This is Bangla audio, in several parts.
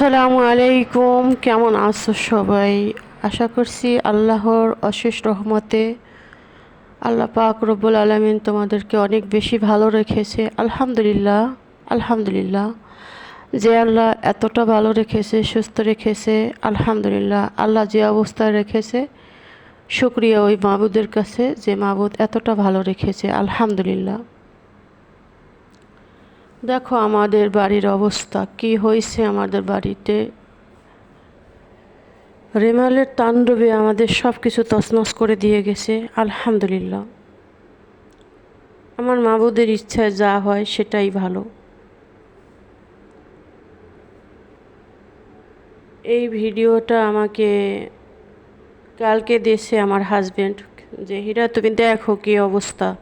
আসসালামু আলাইকুম, কেমন আছো সবাই? আশা করছি আল্লাহর অশেষ রহমতে আল্লাহ পাক রব্বুল আলমিন তোমাদেরকে অনেক বেশি ভালো রেখেছে। আলহামদুলিল্লাহ আলহামদুলিল্লাহ। যে আল্লাহ এতটা ভালো রেখেছে, সুস্থ রেখেছে, আলহামদুলিল্লাহ। আল্লাহ যে অবস্থায় রেখেছে, শুক্রিয়া ওই মাবুদের কাছে যে মাবুদ এতটা ভালো রেখেছে, আলহামদুলিল্লাহ। দেখো আমাদের বাড়ির অবস্থা, কি হয়েছে আমাদের বাড়িতে? রেমালের তাণ্ডবে আমাদের সব কিছু তছনছ করে দিয়ে গেছে, আলহামদুলিল্লাহ। আমার মাবুদের ইচ্ছায় যা হয় সেটাই ভালো। এই ভিডিওটা আমাকে, কালকে দিয়েছে আমার হাজব্যান্ড যে হীরা, তুমি দেখো কী অবস্থা।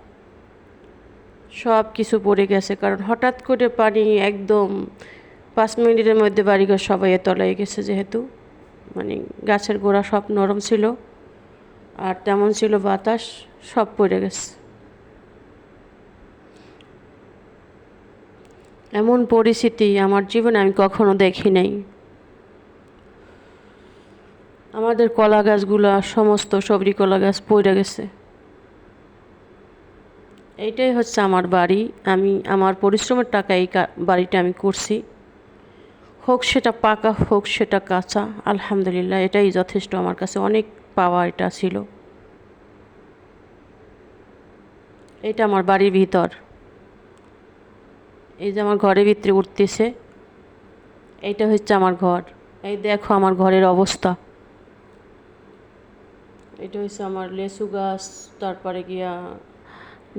সব কিছু পড়ে গেছে, কারণ হঠাৎ করে পানি একদম পাঁচ মিনিটের মধ্যে বাড়িঘর সবাই তলায় গেছে যেহেতু। মানে গাছের গোড়া সব নরম ছিল আর তেমন ছিল বাতাস, সব পড়ে গেছে। এমন পরিস্থিতি আমার জীবনে আমি কখনো দেখি নাই। আমাদের কলা গাছগুলো সমস্ত সবরি কলা গাছ পড়ে গেছে। এইটাই হচ্ছে আমার বাড়ি। আমি, আমার পরিশ্রমের টাকা এই বাড়িটা আমি করছি। হোক সেটা পাকা, হোক সেটা কাঁচা, আলহামদুলিল্লাহ এটাই যথেষ্ট আমার কাছে অনেক পাওয়া এটা ছিল। এটা আমার বাড়ির ভিতর। এই যে আমার ঘরের ভিতরে উঠতেছে, এইটা হচ্ছে আমার ঘর। এই দেখো আমার ঘরের অবস্থা। এটা হচ্ছে আমার লেসু গাছ, তারপরে গিয়া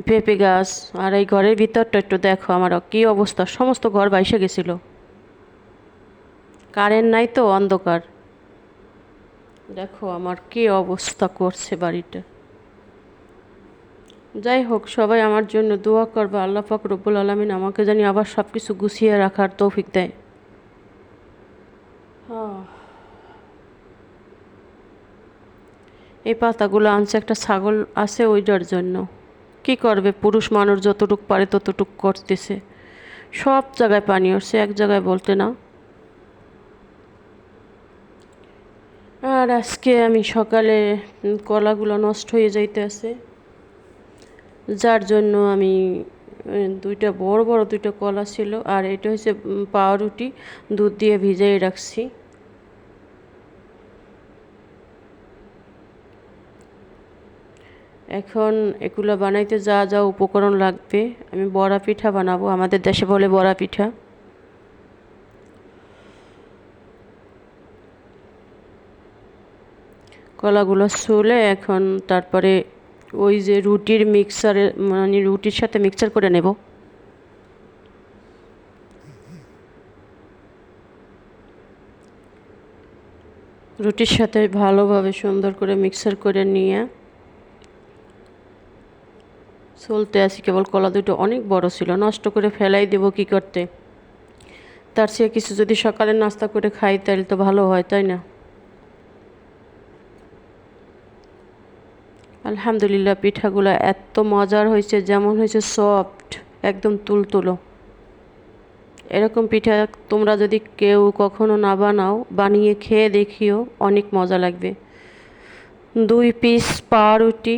পেঁপে গাছ আর এই ঘরের ভিতরটা একটু দেখো আমার কী অবস্থা। সমস্ত ঘর বাইসে গেছিল। কারেন্ট নাই তো, অন্ধকার। দেখো আমার কী অবস্থা করছে বাড়িটা। যাই হোক, সবাই আমার জন্য দোয়া করবে, আল্লাহ পাক রব্বুল আলমিন আমাকে জানি আবার সব কিছু গুছিয়ে রাখার তৌফিক দেয়। এই পাতাগুলো আনছে, একটা ছাগল আছে ওইটার জন্য। কি করবে? পুরুষ মানুষ যতটুক পারে ততটুক করতেছে। সব জায়গায় পানি উঠছে, এক জায়গায় বলতে না। আর আজকে আমি সকালে কলাগুলো নষ্ট হয়ে যাইতে আছে যার জন্য আমি দুইটা বড় বড় দুইটা কলা ছিল। আর এটা হচ্ছে পাউরুটি। দুধ দিয়ে ভিজাই রাখছি। এখন এগুলো বানাইতে যা যা উপকরণ লাগবে, আমি বড়া পিঠা বানাবো। আমাদের দেশে বলে বড়া পিঠা। কলাগুলো চলে এখন তারপরে ওই যে রুটির মিক্সারে মানে রুটির সাথে মিক্সার করে নেব। রুটির সাথে ভালোভাবে সুন্দর করে মিক্সার করে নিয়ে চলতে আসি, কেবল কলা দুটো অনেক বড় ছিল, নষ্ট করে ফেলাই দেব কি করতে? তার চেয়ে কিছু যদি সকালে নাস্তা করে খাই তাহলে তো ভালো হয়, তাই না? আলহামদুলিল্লাহ, পিঠাগুলো এত মজার হয়েছে, যেমন হয়েছে সফট একদম তুলতুলো। এরকম পিঠা তোমরা যদি কেউ কখনো না বানাও, বানিয়ে খেয়ে দেখিও, অনেক মজা লাগবে। দুই পিস পাউরুটি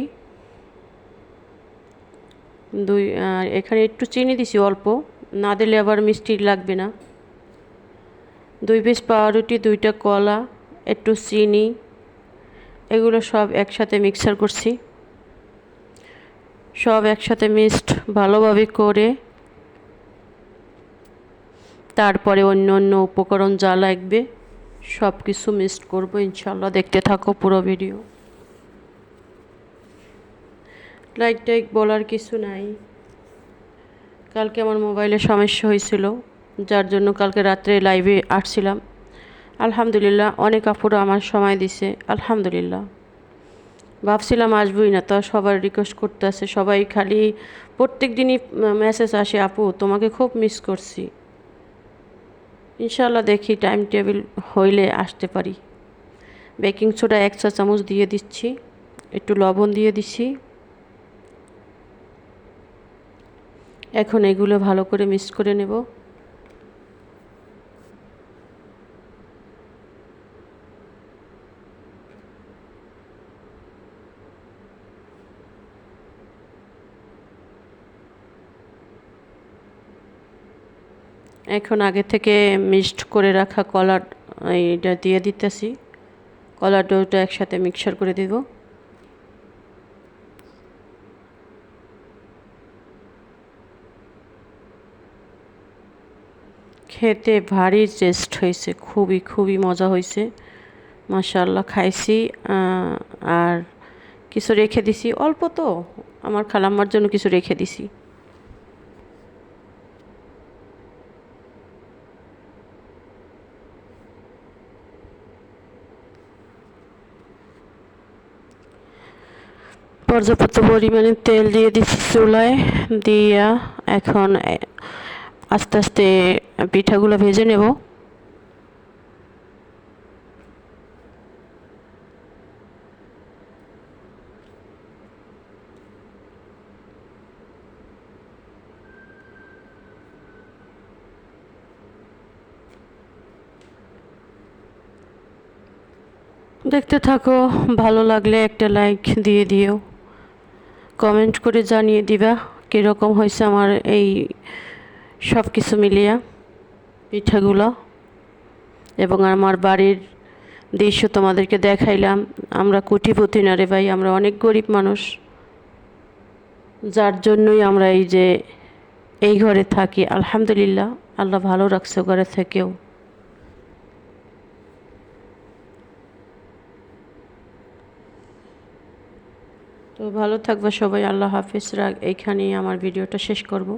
দুই আর এখানে একটু চিনি দিছি অল্প। না দিলে আবার মিষ্টি লাগবে না। দুই পিস পাউরুটি, দুইটা কলা, একটু চিনি, এগুলো সব একসাথে মিক্সার করছি। সব একসাথে মিক্সড ভালোভাবে করে তারপরে অন্য অন্য উপকরণ যা লাগবে সব কিছু মিক্সড করব। ইনশাল্লাহ দেখতে থাকো পুরো ভিডিও। লাইক টাইক বলার কিছু নাই। কালকে আমার মোবাইলে সমস্যা হয়েছিল, যার জন্য কালকে রাত্রে লাইভে আসছিলাম। আলহামদুলিল্লাহ, অনেক আপুরো আমার সময় দিছে, আলহামদুলিল্লাহ। ভাবছিলাম আসবই না, তা সবার রিকোয়েস্ট করতে আসে সবাই খালি প্রত্যেক দিনই মেসেজ আসে, আপু, তোমাকে খুব মিস করছি। ইনশাল্লাহ দেখি টাইম টেবিল হইলে আসতে পারি। বেকিং সোডা এক চা চামচ দিয়ে দিচ্ছি, একটু লবণ দিয়ে দিচ্ছি। এখন এগুলো ভালো করে মিক্স করে নেব। এখন আগে থেকে মিক্সড করে রাখা কলার, এইটা দিয়ে দিতেছি। কলার ডোটা একসাথে মিক্সার করে দেবো। খেতে ভারী টেস্ট হয়েছে, খুবই খুবই মজা হয়েছে। মাশাল্লাহ খাইছি আর কিছু রেখে দিছি। অল্প তো, আমার খালাম্মার জন্য কিছু রেখে দিছি। পর্যাপ্ত পরিমাণে তেল দিয়ে দিচ্ছি চুলায়, দিয়া এখন আস্তে আস্তে পিঠাগুলো ভেজে নেব। দেখতে থাকো, ভালো লাগলে একটা লাইক দিয়ে দিও। কমেন্ট করে জানিয়ে দিবা কীরকম হয়েছে আমার এই সব কিছু মিলিয়া পিঠাগুলো এবং আমার বাড়ির দৃশ্য তোমাদেরকে দেখাইলাম। আমরা কুটিপতি না রে ভাই, আমরা অনেক গরিব মানুষ। যার জন্যই আমরা এই যে এই ঘরে থাকি। আলহামদুলিল্লাহ, আল্লাহ ভালো রাখছে ঘরে থেকেও। তো ভালো থাকবে সবাই, আল্লাহ হাফিজ। রাখ, এইখানেই আমার ভিডিওটা শেষ করব।